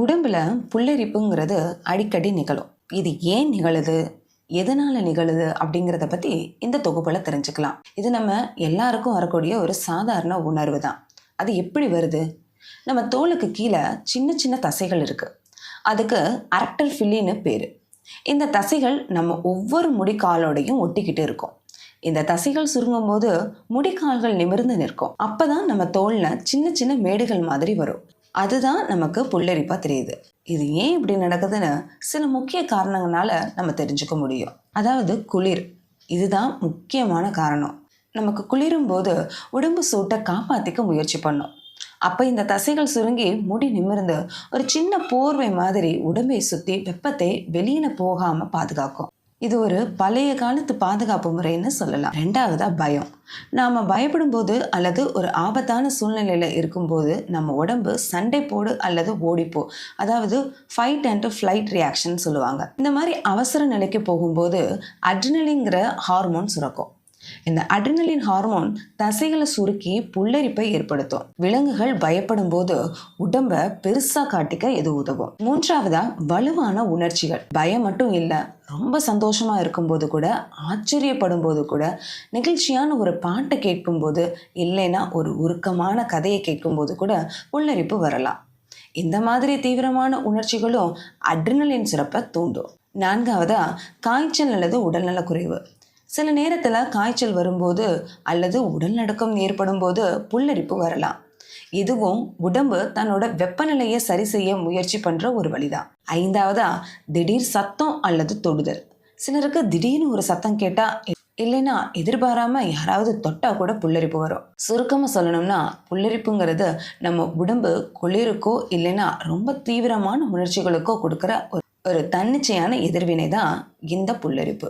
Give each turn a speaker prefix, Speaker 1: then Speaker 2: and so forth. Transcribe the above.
Speaker 1: உடம்பில் புல்லரிப்புங்கிறது அடிக்கடி நிகழும். இது ஏன் நிகழுது? எதனால் நிகழுது? அப்படிங்கிறத பற்றி இந்த தொகுப்பில் தெரிஞ்சுக்கலாம். இது நம்ம எல்லாருக்கும் வரக்கூடிய ஒரு சாதாரண உணர்வு தான். அது எப்படி வருது? நம்ம தோலுக்கு கீழே சின்ன சின்ன தசைகள் இருக்குது அதுக்கு அரக்டல் ஃபில்லின்னு பேர். இந்த தசைகள் நம்ம ஒவ்வொரு முடிக்காலோடையும் ஒட்டிக்கிட்டு இருக்கும். இந்த தசைகள் சுருங்கும் போது முடிக்கால்கள் நிமிர்ந்து நிற்கும். அப்பதான் நம்ம தோலில் சின்ன சின்ன மேடுகள் மாதிரி வரும். அதுதான் நமக்கு புல்லரிப்பாக தெரியுது. இது ஏன் இப்படி நடக்குதுன்னு சில முக்கிய காரணங்களால நம்ம தெரிஞ்சுக்க முடியும். அதாவது குளிர். இதுதான் முக்கியமான காரணம். நமக்கு குளிரும் போது உடம்பு சூட்டை காப்பாற்றிக்க முயற்சி பண்ணும். அப்போ இந்த தசைகள் சுருங்கி முடி நிமிர்ந்து ஒரு சின்ன போர்வை மாதிரி உடம்பை சுற்றி வெப்பத்தை வெளியில் போகாமல் பாதுகாக்கும். இது ஒரு பழைய காலத்து பாதுகாப்பு முறைன்னு சொல்லலாம். ரெண்டாவதா பயம். நாம பயப்படும் போது அல்லது ஒரு ஆபத்தான சூழ்நிலையில இருக்கும்போது நம்ம உடம்பு சண்டை போடு அல்லது ஓடிப்போ. அதாவது ஃபைட் அண்ட் ஃப்ளைட் ரியாக்ஷன் சொல்லுவாங்க. இந்த மாதிரி அவசர நிலைக்கு போகும்போது அட்ரினலிங்கிற ஹார்மோன் சுரக்கும். இந்த அட்ரினலின் ஹார்மோன் தசைகளை சுருக்கி புல்லரிப்பை ஏற்படுத்தும். விலங்குகள் பயப்படும் போது உடம்ப பெருசா காட்டிக்க இது உதவும். மூன்றாவதா வலுவான உணர்ச்சிகள். பயம் மட்டும் இல்லை ரொம்ப சந்தோஷமா இருக்கும்போது கூட ஆச்சரியப்படும் போது கூட நெகிழ்ச்சியான ஒரு பாட்டை கேட்கும்போது இல்லைன்னா ஒரு உருக்கமான கதையை கேட்கும்போது கூட புல்லரிப்பு வரலாம். இந்த மாதிரி தீவிரமான உணர்ச்சிகளும் அட்ரினலின் சிறப்பை தூண்டும். நான்காவதா காய்ச்சல் அல்லது உடல்நலக்குறைவு. சில நேரத்தில் காய்ச்சல் வரும்போது அல்லது உடல் நடுக்கம் ஏற்படும் போது புல்லரிப்பு வரலாம். இதுவும் உடம்பு தன்னோட வெப்பநிலையை சரி செய்ய முயற்சி பண்ற ஒரு வழிதான். ஐந்தாவதா திடீர் சத்தம் அல்லது தொடுதல். சிலருக்கு திடீர்னு ஒரு சத்தம் கேட்டா இல்லைன்னா எதிர்பாராம யாராவது தொட்டா கூட புல்லரிப்பு வரும். சுருக்கமா சொல்லணும்னா புல்லரிப்புங்கிறது நம்ம உடம்பு குளிருக்கோ இல்லைன்னா ரொம்ப தீவிரமான உணர்ச்சிகளுக்கோ கொடுக்குற ஒரு ஒரு தன்னிச்சையான எதிர்வினை தான் இந்த புல்லரிப்பு.